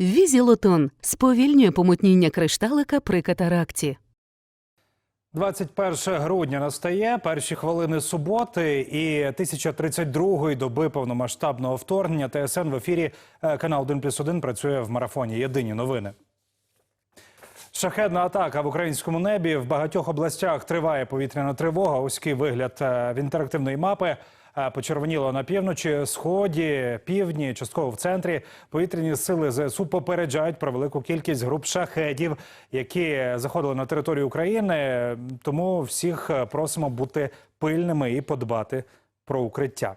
Візілотон сповільнює помутніння кришталика при катаракті. 21 грудня настає перші хвилини суботи і 1032-ї доби повномасштабного вторгнення. ТСН в ефірі е, канал 1 плюс 1 працює в марафоні. Єдині новини. Шахедна атака в українському небі в багатьох областях триває повітряна тривога. Ось вигляд е, в інтерактивної мапи. Е, Почервоніло на півночі, сході, півдні, частково в центрі. Повітряні сили ЗСУ попереджають про велику кількість груп шахедів, які заходили на територію України. Тому всіх е, просимо бути пильними і подбати про укриття.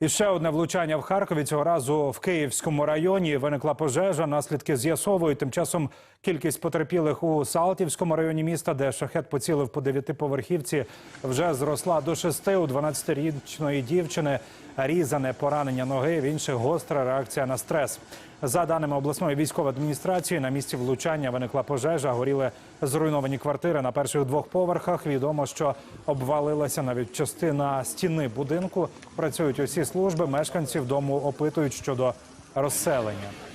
І ще одне влучання в Харкові. Цього разу в Київському районі виникла пожежа. Наслідки з'ясовують. Тим часом кількість потерпілих у Салтівському районі міста, де шахет поцілив по дев'ятиповерхівці, вже зросла до шести. У 12-річної дівчини різане поранення ноги. В інших гостра реакція на стрес. За даними обласної військової адміністрації, на місці влучання виникла пожежа. Горіли зруйновані квартири на перших двох поверхах. Відомо, що обвалилася навіть частина стіни будинку. Працюють усі служби. Мешканців дому опитують щодо розселення.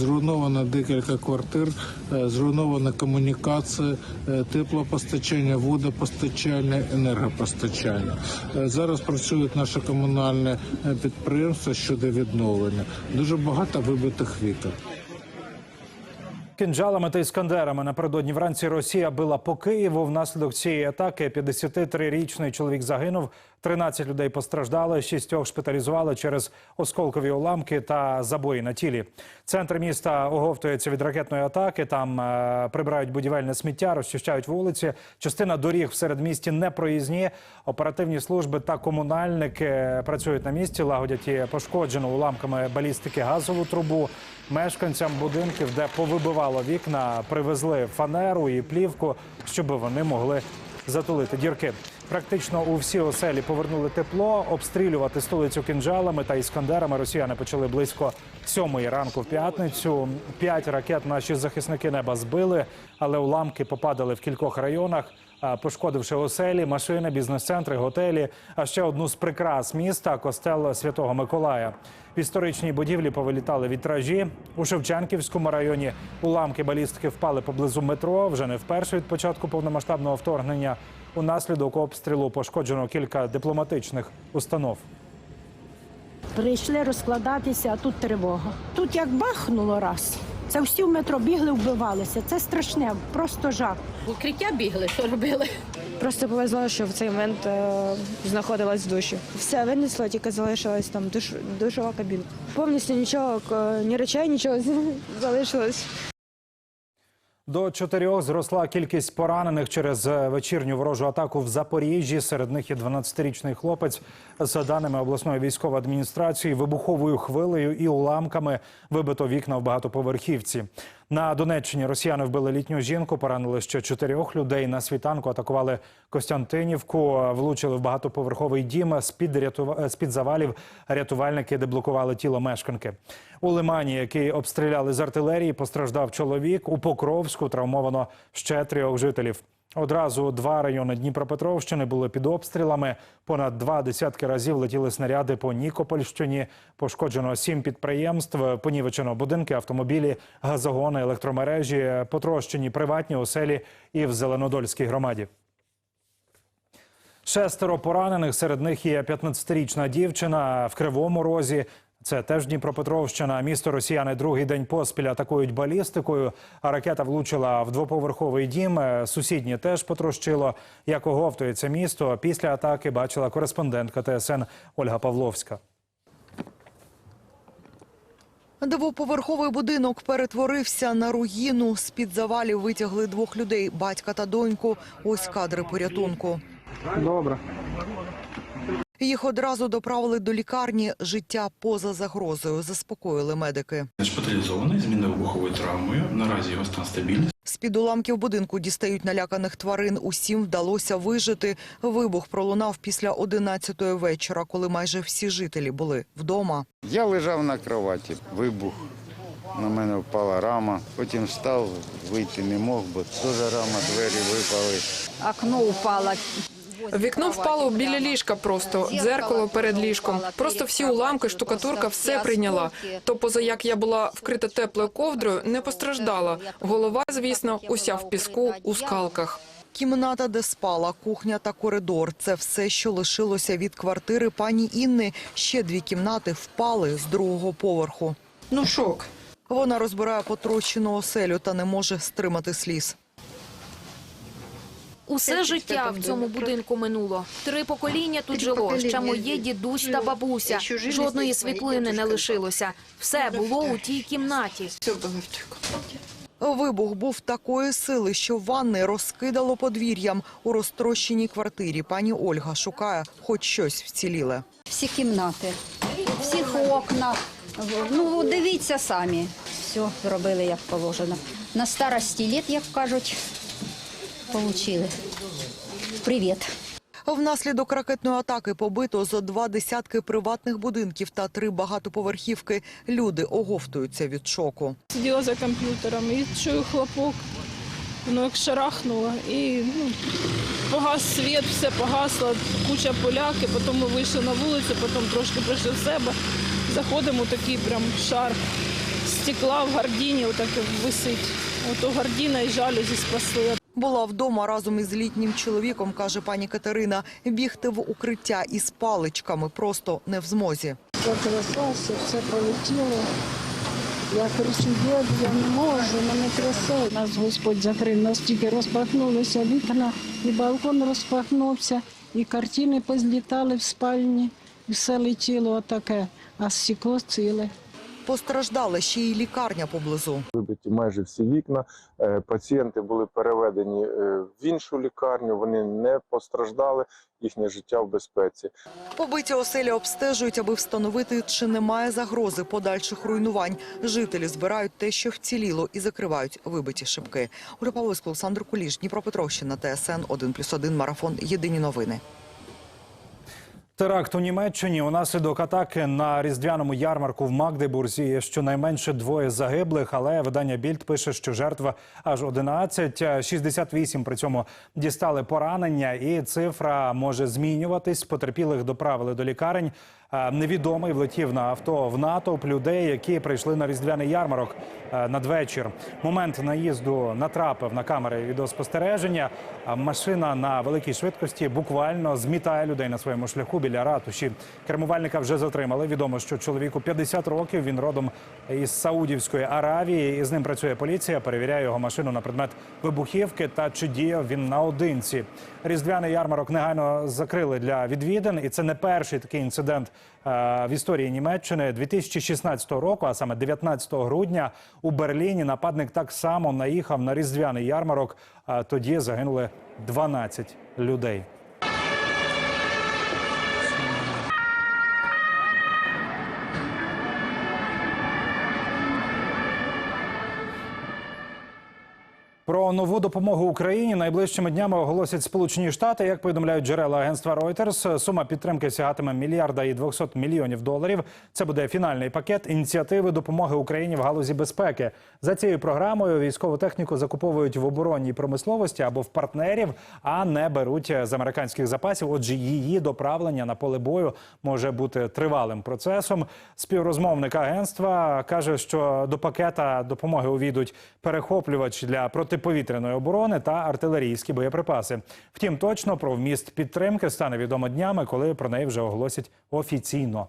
Зруйновано декілька квартир, е, зруйнована комунікація, е, теплопостачання, водопостачання, енергопостачання. Е, Зараз працюють наше комунальне е, підприємство щодо відновлення. Дуже багато вибитих вікон. Кінжалами та іскандерами напередодні вранці Росія била по Києву. Внаслідок цієї атаки 53-річний чоловік загинув. 13 людей постраждали, шістьох шпиталізували через осколкові уламки та забої на тілі. Центр міста оговтується від ракетної атаки. Там е, прибирають будівельне сміття, розчищають вулиці. Частина доріг в середмісті не проїзні. Оперативні служби та комунальники працюють на місці, лагодять і пошкоджену уламками балістики газову трубу. Мешканцям будинків, де повибивало вікна, привезли фанеру і плівку, щоб вони могли затулити дірки. Практично у всі оселі повернули тепло. Обстрілювати столицю кінжалами та іскандерами росіяни почали близько сьомої ранку в п'ятницю. П'ять ракет наші захисники неба збили, але уламки попадали в кількох районах, пошкодивши оселі, машини, бізнес-центри, готелі. А ще одну з прикрас міста костел Святого Миколая. В історичній будівлі повилітали вітражі. У Шевченківському районі уламки балістики впали поблизу метро. Вже не вперше від початку повномасштабного вторгнення. Унаслідок обстрілу пошкоджено кілька дипломатичних установ. Прийшли розкладатися, а тут тривога. Тут як бахнуло раз. Це всі в метро бігли, вбивалися. Це страшне, просто жах. Укриття бігли, що робили? Просто повезло, що в цей момент е, знаходилась в душі. Все винесло, тільки залишилась там душ, душова кабінка. Повністю нічого, ні речей, нічого залишилось. До чотирьох зросла кількість поранених через е, вечірню ворожу атаку в Запоріжжі. Серед них є 12-річний хлопець. За даними обласної військової адміністрації, вибуховою хвилею і уламками вибито вікна в багатоповерхівці. На Донеччині росіяни вбили літню жінку, поранили ще чотирьох людей. На світанку атакували Костянтинівку, влучили в багатоповерховий дім. З-під рятува- з-під завалів рятувальники деблокували тіло мешканки. У Лимані, який обстріляли з артилерії, постраждав чоловік. У Покровську травмовано ще трьох жителів. Одразу два райони Дніпропетровщини були під обстрілами. Понад два десятки разів летіли снаряди по Нікопольщині. Пошкоджено сім підприємств, понівечено будинки, автомобілі, газогони, електромережі, потрощені приватні оселі і в Зеленодольській громаді. Шестеро поранених. Серед них є 15-річна дівчина в Кривому Розі. Це теж Дніпропетровщина. Місто росіяни другий день поспіль атакують балістикою. А ракета влучила в двоповерховий дім. Е, Сусідні теж потрощило. Як оговтується місто. Після атаки бачила кореспондентка ТСН Ольга Павловська. Двоповерховий будинок перетворився на руїну. З-під завалів витягли двох людей – батька та доньку. Ось кадри порятунку. Добре. Їх одразу доправили до лікарні. Життя поза загрозою, заспокоїли медики. Шпиталізований з мінно-вибуховою травмою. Наразі його стан стабільний. З-під уламків будинку дістають наляканих тварин. Усім вдалося вижити. Вибух пролунав після 11-ї вечора, коли майже всі жителі були вдома. Я лежав на кроваті, вибух. На мене впала рама. Потім встав, вийти не мог, бо теж рама, двері випали. окно упало. Вікно впало біля ліжка просто, дзеркало перед ліжком. Просто всі уламки, штукатурка, все прийняла. То, поза як я була вкрита теплою ковдрою, не постраждала. Голова, звісно, уся в піску, у скалках. Кімната, де спала, кухня та коридор – це все, що лишилося від квартири пані Інни. Ще дві кімнати впали з другого поверху. Ну, шок. Вона розбирає потрощену оселю та не може стримати сліз. Усе життя в цьому будинку минуло. Три покоління тут жило. Ще моє дідусь та бабуся. Жодної світлини не лишилося. Все було у тій кімнаті. Вибух був такої сили, що ванни розкидало подвір'ям. У розтрощеній квартирі пані Ольга шукає хоч щось вціліле. всі кімнати, всіх окна. Ну, дивіться самі. Все зробили як положено. На старості літ, як кажуть, отримали. Привіт. Внаслідок ракетної атаки побито зо два десятки приватних будинків та три багатоповерхівки. Люди оговтуються від шоку. Сиділа за комп'ютером і чую хлопок. Воно як шарахнуло. І ну, погас світ, все погасло, куча поляки, потім ми вийшли на вулицю, потім трошки прийшли в себе. Заходимо, такий прям шар стекла в гардіні, отак висить. Ото гардіна і жалюзі спасли. Була вдома разом із літнім чоловіком, каже пані Катерина. Бігти в укриття із паличками просто не в змозі. Все тряслося, все пролетіло. Я кричу, дід, я не можу, мене трясе. Нас Господь закрив, нас тільки розпахнулися вікна, і балкон розпахнувся, і картини позлітали в спальні, і все летіло отаке, а стекло ціле. Постраждала ще й лікарня поблизу. Вибиті майже всі вікна. Е, Пацієнти були переведені е, в іншу лікарню. Вони не постраждали. Їхнє життя в безпеці. Побиті оселі обстежують, аби встановити, чи немає загрози подальших руйнувань. Жителі збирають те, що вціліло, і закривають вибиті шибки. Олександр Куліш, Дніпропетровщина, ТСН 1+,1, Марафон. Єдині новини. Теракт у Німеччині унаслідок атаки на різдвяному ярмарку в Магдебурзі є щонайменше двоє загиблих, але видання Більд пише, що жертва аж 11, 68 при цьому дістали поранення, і цифра може змінюватись. Потерпілих доправили до лікарень. Е, Невідомий влетів на авто в натовп людей, які прийшли на різдвяний ярмарок е, надвечір. Момент наїзду натрапив на камери відеоспостереження. А Машина на великій швидкості буквально змітає людей на своєму шляху біля ратуші. Кермувальника вже затримали. Відомо, що чоловіку 50 років. Він родом із Саудівської Аравії. І з ним працює поліція. Перевіряє його машину на предмет вибухівки та чи діяв він наодинці. Різдвяний ярмарок негайно закрили для відвідин, і це не перший такий інцидент е, в історії Німеччини 2016 року, а саме 19 грудня у Берліні. Нападник так само наїхав на різдвяний ярмарок. Тоді загинули 12 людей. Про нову допомогу Україні найближчими днями оголосять Сполучені Штати. Як повідомляють джерела агентства Reuters, сума підтримки сягатиме мільярда і 200 мільйонів доларів. Це буде фінальний пакет ініціативи допомоги Україні в галузі безпеки. За цією програмою військову техніку закуповують в оборонній промисловості або в партнерів, а не беруть з американських запасів. Отже, її доправлення на поле бою може бути тривалим процесом. Співрозмовник агентства каже, що до пакета допомоги увійдуть перехоплювач для протиповітряної оборони та артилерійські боєприпаси. Втім, точно про вміст підтримки стане відомо днями, коли про неї вже оголосять офіційно.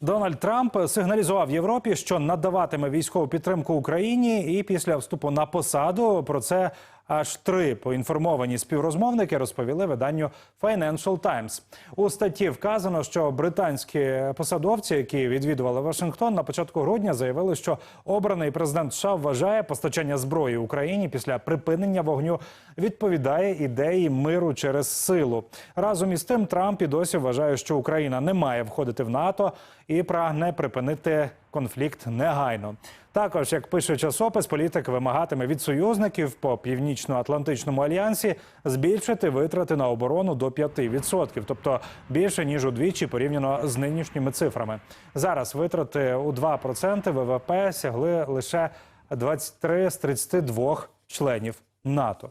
Дональд Трамп сигналізував Європі, що надаватиме військову підтримку Україні, і після вступу на посаду про це аж три поінформовані співрозмовники розповіли виданню Financial Times. У статті вказано, що британські посадовці, які відвідували Вашингтон на початку грудня, заявили, що обраний президент США вважає постачання зброї Україні після припинення вогню відповідає ідеї миру через силу. Разом із тим, Трамп і досі вважає, що Україна не має входити в НАТО і прагне припинити конфлікт негайно. Також, як пише часопис, політик вимагатиме від союзників по північно-атлантичному альянсі збільшити витрати на оборону до 5%, тобто більше ніж удвічі порівняно з нинішніми цифрами. Зараз витрати у 2% ВВП сягли лише 23 з 32 членів НАТО.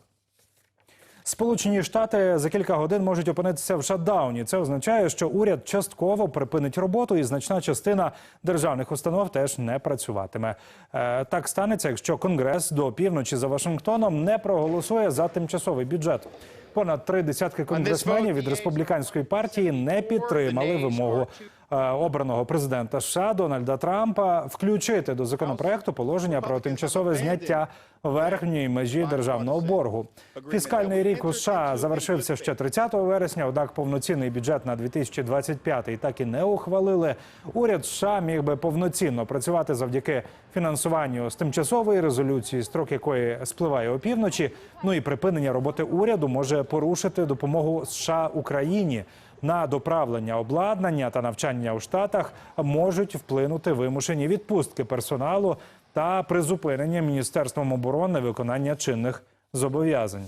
Сполучені Штати за кілька годин можуть опинитися в шатдауні. Це означає, що уряд частково припинить роботу, і значна частина державних установ теж не працюватиме. Е, Так станеться, якщо Конгрес до півночі за Вашингтоном не проголосує за тимчасовий бюджет. Понад три десятки конгресменів від республіканської партії не підтримали вимогу е, обраного президента США Дональда Трампа включити до законопроекту положення про тимчасове зняття верхньої межі державного боргу. Фіскальний рік у США завершився ще 30 вересня. Однак повноцінний бюджет на 2025 так і не ухвалили. Уряд США міг би повноцінно працювати завдяки фінансуванню з тимчасової резолюції, строк якої спливає опівночі. Ну і припинення роботи уряду може порушити допомогу США Україні. На доправлення обладнання та навчання у штатах можуть вплинути вимушені відпустки персоналу та призупинення міністерством оборони виконання чинних зобов'язань.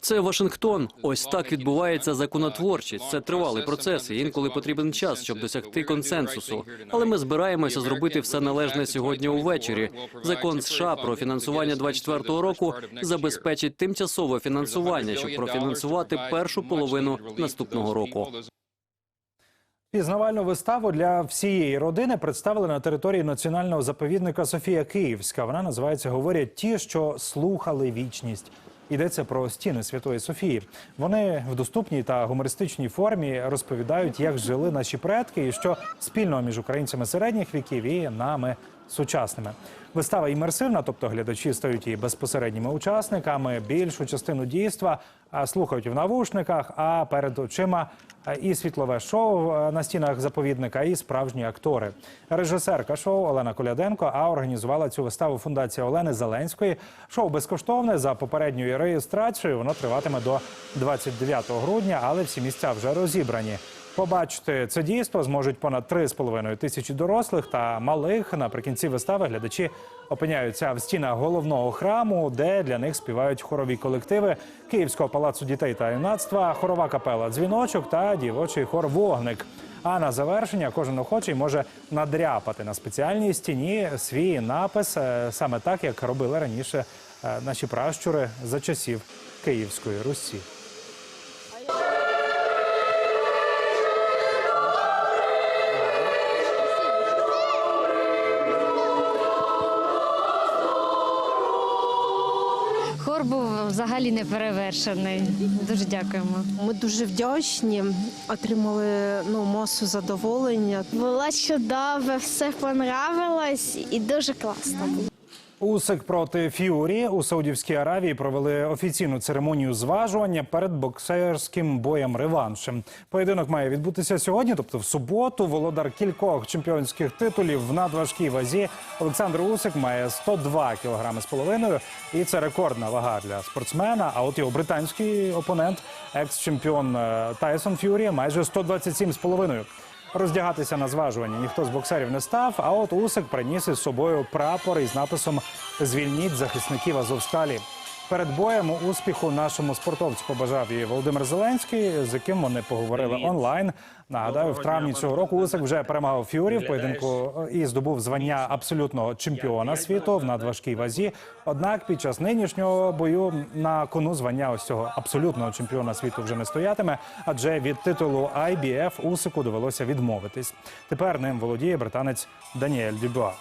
Це Вашингтон. Ось так відбувається законотворчість. Це тривалий процес. і Інколи потрібен час, щоб досягти консенсусу. Але ми збираємося зробити все належне сьогодні увечері. Закон США про фінансування 24-го року забезпечить тимчасове фінансування, щоб профінансувати першу половину наступного року. Пізнавальну виставу для всієї родини представили на території національного заповідника Софія Київська. Вона називається Говорять ті, що слухали вічність. Йдеться про стіни Святої Софії. Вони в доступній та гумористичній формі розповідають, як жили наші предки, і що спільного між українцями середніх віків і нами сучасними. Вистава імерсивна, тобто глядачі стають її безпосередніми учасниками. Більшу частину дійства слухають в навушниках, а перед очима і світлове шоу на стінах заповідника, і справжні актори. Режисерка шоу Олена Коляденко, а організувала цю виставу фундація Олени Зеленської. Шоу безкоштовне за попередньою реєстрацією. Воно триватиме до 29 грудня, але всі місця вже розібрані. Побачити це дійство зможуть понад 3,5 тисячі дорослих та малих. Наприкінці вистави глядачі опиняються в стінах головного храму, де для них співають хорові колективи Київського палацу дітей та юнацтва, хорова капела Дзвіночок та дівочий хор Вогник. А на завершення кожен охочий може надряпати на спеціальній стіні свій напис е, саме так, як робили раніше е, наші пращури за часів Київської Русі. Взагалі не перевершений. Дуже дякуємо. Ми дуже вдячні, отримали ну, масу задоволення. Було чудово, все понравилось і дуже класно було. Усик проти Ф'юрі у Саудівській Аравії провели офіційну церемонію зважування перед боксерським боєм реваншем. Поєдинок має відбутися сьогодні, тобто в суботу. Володар кількох чемпіонських титулів в надважкій вазі Олександр Усик має 102 кілограми з половиною, і це рекордна вага для спортсмена. А от його британський опонент, екс-чемпіон е, Тайсон Ф'юрі, майже 127 з половиною. Роздягатися на зважуванні ніхто з боксерів не став. А от Усик приніс із собою прапор із написом Звільніть захисників Азовсталі. Перед боєм успіху нашому спортовцю побажав і Володимир Зеленський, з яким вони поговорили онлайн. Нагадаю, в травні цього року Усик вже перемагав Фюрі в поєдинку і здобув звання абсолютного чемпіона світу в надважкій вазі. Однак під час нинішнього бою на кону звання ось цього абсолютного чемпіона світу вже не стоятиме, адже від титулу IBF Усику довелося відмовитись. Тепер ним володіє британець Даніель Дюбуа.